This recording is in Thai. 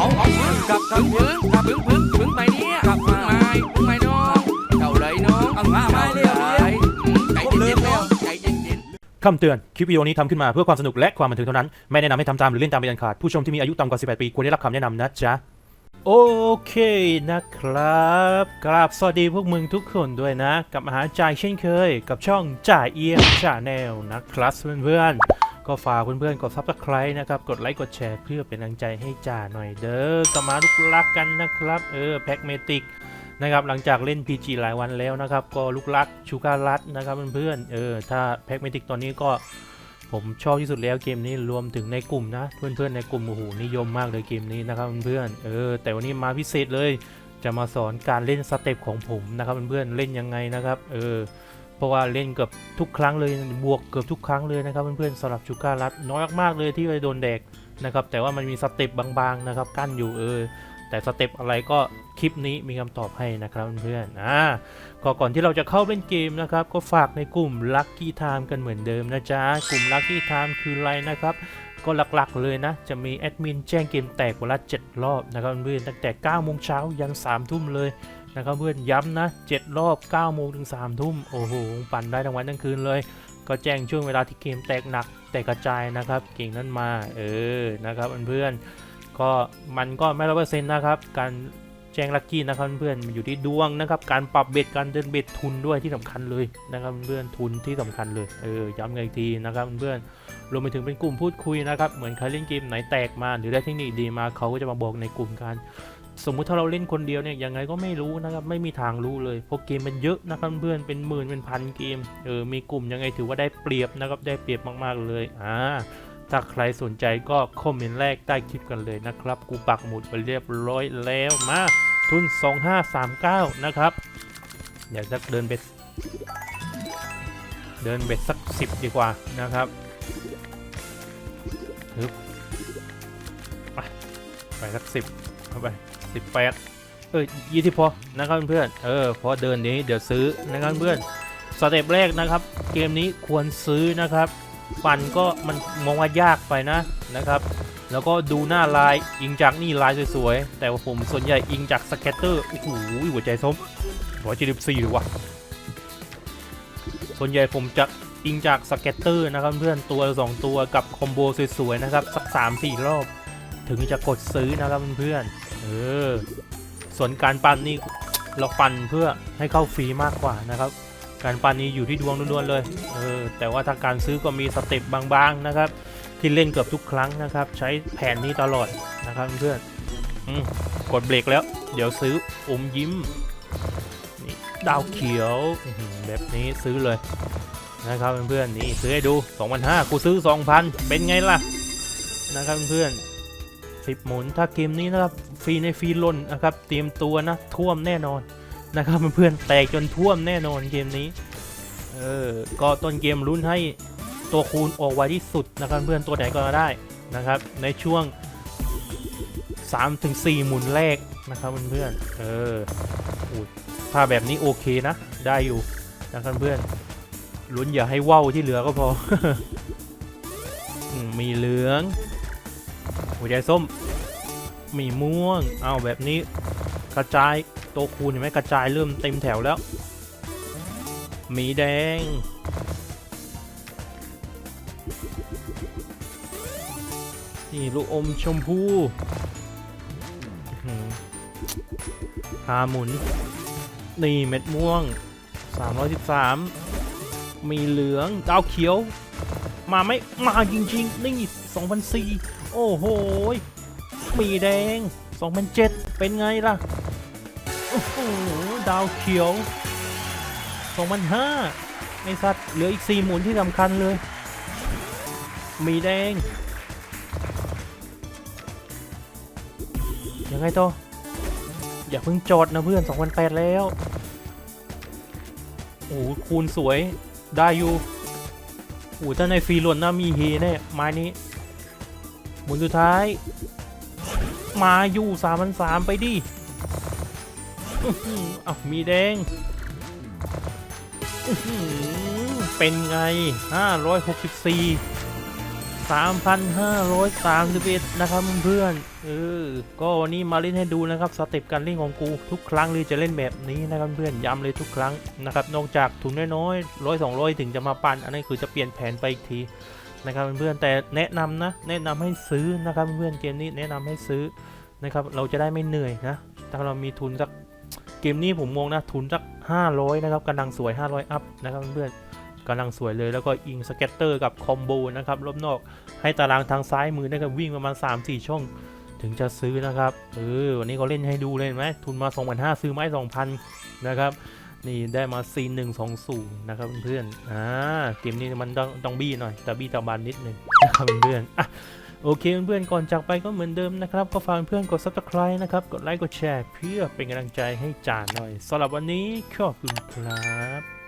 เอาเอาพึ่งกลับกลับพึ่งกลับพึ่งพึ่งพึ่งไปเนี่ยกลับพึ่งไม้พึ่งไม้น้องเจ้าเลยน้องเอามาไม้เร็วใจเย็นๆแล้วใจเย็นๆคำเตือน คลิปวิดีโอนี้ทำขึ้นมาเพื่อความสนุกและความบันเทิงเท่านั้น ไม่แนะนำให้ทำตามหรือเล่นตามเป็นอันขาด ผู้ชมที่มีอายุต่ำกว่า 18 ปีควรได้รับคำแนะนำนะจ๊ะโอเคนะครับกราบสวัสดีพวกมึงทุกคนด้วยนะกลับมาหาจ่ายเช่นเคย กับช่องจ่ายเอียงจ่าแนวนะครับเพื่อนๆ ก็ฝากเพื่อนๆกดซับสไคร b e นะครับ กดไลค์กดแชร์เพื่อเป็นกำลังใจให้จ่าหน่อยเด้อกลับมาลุกลักกันนะครับ เออแพ็กเมติกนะครับหลังจากเล่น PG หลายวันแล้วนะครับ ก็ลุกลักชูการลัดนะครับเพื่อนๆเออถ้าแพ็กเมติกตอนนี้ก็ผมชอบที่สุดแล้วเกมนี้รวมถึงในกลุ่มนะ เพื่อนๆในกลุ่มโอ้โหนิยมมากเลยเกมนี้นะครับเพื่อนๆเออแต่วันนี้มาพิเศษเลย จะมาสอนการเล่นสเต็ปของผมนะครับเพื่อนๆเล่นยังไงนะครับ เออ เพราะว่าเล่นเกือบทุกครั้งเลยบวกเกือบทุกครั้งเลยนะครับเพื่อนๆสำหรับชูการัดน้อยมากๆเลยที่ไปโดนแดกนะครับแต่ว่ามันมีสเต็ปบางๆนะครับกั้นอยู่เออแต่สเต็ปอะไรก็คลิปนี้มีคำตอบให้นะครับเพื่อนๆอ่าก็ก่อนที่เราจะเข้าเล่นเกมนะครับ ก็ฝากในกลุ่ม Lucky Time กันเหมือนเดิมนะจ๊ะกลุ่ม Lucky Time คืออะไรนะครับก็หลักๆเลยนะ จะมีแอดมินแจ้งเกมแตกวันละ 7 รอบนะครับเพื่อนๆตั้งแต่9โมงเช้ายัน3ทุ่มเลย นะครับเพื่อนย้ำนะ 7 รอบ 9 โมงถึง 3 ทุ่ม โอ้โห ปั่นได้ทั้งวันทั้งคืนเลย ก็แจ้งช่วงเวลาที่เกมแตกหนัก แตกกระจายนะครับ เก่งนั้นมา เออ นะครับเพื่อนๆก็มันก็ไม่ร้อยเปอร์เซ็นต์นะครับ การแจ้งลัคกี้นะครับเพื่อนมันอยู่ที่ดวงนะครับ การปรับเบ็ด การเดินเบ็ดทุนด้วยที่สำคัญเลยนะครับเพื่อนทุนที่สำคัญเลย เออ ย้ำกันอีกทีนะครับเพื่อนรวมไปถึงเป็นกลุ่มพูดคุยนะครับ เหมือนใครเล่นเกมไหนแตกมา หรือได้เทคนิคดีมาเขาก็จะมาบอกในกลุ่มกัน สมมุติถ้าเราเล่นคนเดียวเนี่ยยังไงก็ไม่รู้นะครับไม่มีทางรู้เลยเพราะเกมมันเยอะนะครับเพื่อนเป็นหมื่นเป็นพันเกมเออมีกลุ่มยังไงถือว่าได้เปรียบนะครับได้เปรียบมากๆเลยอ่าถ้าใครสนใจก็คอมเมนต์แรกใต้คลิปกันเลยนะครับ กูปักหมุดไปเรียบร้อยแล้วมาทุน 2539 นะครับเดี๋ยวสักเดินเบ็ดเดินเบ็ดสัก 10 ดีกว่านะครับฮึบไปไปสัก 10เข้าไป 18เอ้ย20พอนะครับเพื่อนเออพอเดินนี้เดี๋ยวซื้อนะครับเพื่อนสเต็ปแรกนะครับ เกมนี้ควรซื้อนะครับฟันก็มันมองว่ายากไปนะนะครับ แล้วก็ดูหน้าลายอิงจากนี่ลายสวยๆ แต่ว่าผมส่วนใหญ่อิงจากสเก็ตเตอร์โอ้โหหัวใจส้มหัวจีดิบซีหรือวะส่วนใหญ่ผมจะอิงจากสเก็ตเตอร์นะครับเพื่อนตัวสองตัวกับคอมโบสวยๆนะครับสัก3 4รอบ ถึงจะกดซื้อนะครับเพื่อนๆ เออ ส่วนการปั่นนี่เราปั่นเพื่อให้เข้าฟรีมากกว่านะครับ การปั่นนี้อยู่ที่ดวงล้วนๆเลย เออ แต่ว่าถ้าการซื้อก็มีสเต็ปบางๆนะครับ ที่เล่นเกือบทุกครั้งนะครับ ใช้แผนนี้ตลอดนะครับเพื่อนกดเบรกแล้ว เดี๋ยวซื้ออมยิ้มนี่ดาวเขียวแบบนี้ซื้อเลยนะครับเพื่อนๆนี่ซื้อให้ดู 2,500กูซื้อ 2,000 เป็นไงล่ะนะครับเพื่อน สิบหมุน ถ้าเกมนี้นะครับฟรีในฟรีล่นนะครับ เตรียมตัวนะท่วมแน่นอนนะครับเพื่อนๆแตกจนท่วมแน่นอนเกมนี้ เออ ก็ต้นเกมลุ้นให้ตัวคูณออกไวที่สุดนะครับเพื่อนตัวไหนก็ได้นะครับ ในช่วง 3-4 หมุนแรกนะครับเพื่อนเออถ้าแบบนี้โอเคนะ ได้อยู่นะครับเพื่อนลุ้นอย่าให้ว่าวที่เหลือก็พอมมีเหลือง หัวใจส้ม มีม่วง เอาแบบนี้กระจายตัวคูณเห็นไหมกระจายเริ่มเต็มแถวแล้ว มีแดง นี่ลูกอมชมพูอื้อหือหาหมุน นี่เม็ดม่วง 313 มีเหลืองดาวเขียว มาไหมมาจริงๆ นี่ 2004 โอ้โหมีแดง2007เป็นไงล่ะ โอ้โห ดาวเขียว2005ไอสัตว์เหลืออีก 4 หมุนที่สำคัญเลย มีแดง ยังไงต่อ อย่าเพิ่งจอดนะเพื่อน2008 แล้ว โอ้โหคูณสวยได้อยู่โอ้โหถ้าในฟรีหล่นนะมีเฮแน่ไม้นี้ มุนสุดท้าย มาอยู่สามพันสามไปดิอื้อาวมีแดงอื้อหือเป็นไง 564 3,531 นะครับเพื่อนเออ ก็วันนี้มาเล่นให้ดูนะครับสเต็ปการเล่นของกูทุกครั้งเลยจะเล่นแบบนี้นะครับเพื่อนย้ำเลยทุกครั้งนะครับ นอกจากทุนน้อยๆร้อยสองร้อยถึงจะมาปั่น อันนี้คือจะเปลี่ยนแผนไปอีกที นะครับเพื่อนๆแต่แนะนำนะแนะนำให้ซื้อนะครับเพื่อนๆเกมนี้แนะนำให้ซื้อนะครับเราจะได้ไม่เหนื่อยนะถ้าเรามีทุนสักเกมนี้ผมมองนะทุนสัก 500 นะครับกำลังสวย 500 อัพนะครับเพื่อนกำลังสวยเลยแล้วก็อิงสเก็ตเตอร์กับคอมโบนะครับรอบนอกให้ตารางทางซ้ายมือนะครับวิ่งประมาณ 3-4 ช่อง ถึงจะซื้อนะครับเออวันนี้ก็เล่นให้ดูเลยเห็นไหมทุนมา 2,500 ซื้อไม้2,000 นะครับ นี่ได้มา C120 นะครับเพื่อนๆอ่าเกมนี้มันต้องต้องบี้หน่อยแต่บี้ตะบานนิดหนึ่งนะครับเพื่อนๆอะโอเคเพื่อนๆก่อนจากไปก็เหมือนเดิมนะครับ ก็ฝากเพื่อนกด subscribe นะครับ กดไลค์กดแชร์เพื่อเป็นกำลังใจให้จ่าหน่อยสำหรับวันนี้ขอบคุณครับ